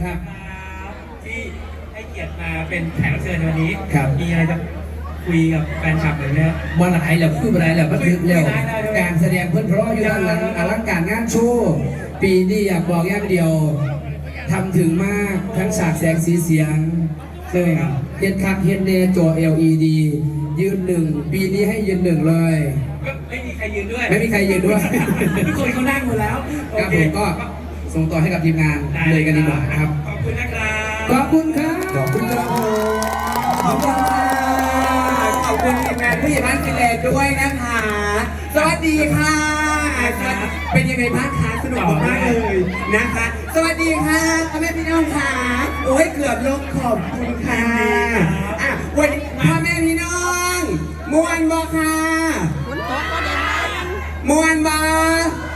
ครับที่ให้เกียรติมาเป็นแขกรับเชิญในวันนี้ครับ มีอะไรจะคุยกับแฟนคลับหรือเนี่ยมาหลายแล้วพูดมาหลายแล้วก็ถึงแล้วไม่ได้ได้การแสดงเพื่อนเพราะอยู่ด้านหลังอลังการงานโชว์ปีนี้อยากบอกอย่างเดียวทำถึงมากทั้งฉากแสงสีเสียงซึ่งเฮ็ดคักเฮ็ดเนจอ LED ยืนหนึ่งปีนี้ให้ยืนหนึ่งเลยก็ไม่มีใคร ยืนด้วยไม่มีใครยืนด้วย ทุกคนเขานั่งหมดแล้วครับโอผมก็ส่งต่อให้กับทีมงานได้เลยกันดีกว่าครับ ขอบคุณนะครับ ขอบคุณครับขอบคุณครับผมขอบคุณค่ะขอบคุณทีมงานผู้ใหญ่บ้านฟินแลนด์ด้วยนะคะ สวัสดีค่ะเป็นยังไงบ้างคะสนุกมากๆเลยนะคะ สวัสดีค่ะพ่อแม่พี่น้องค่ะโอ้ยเกือบลงขอบคุณค่ะอะ One more.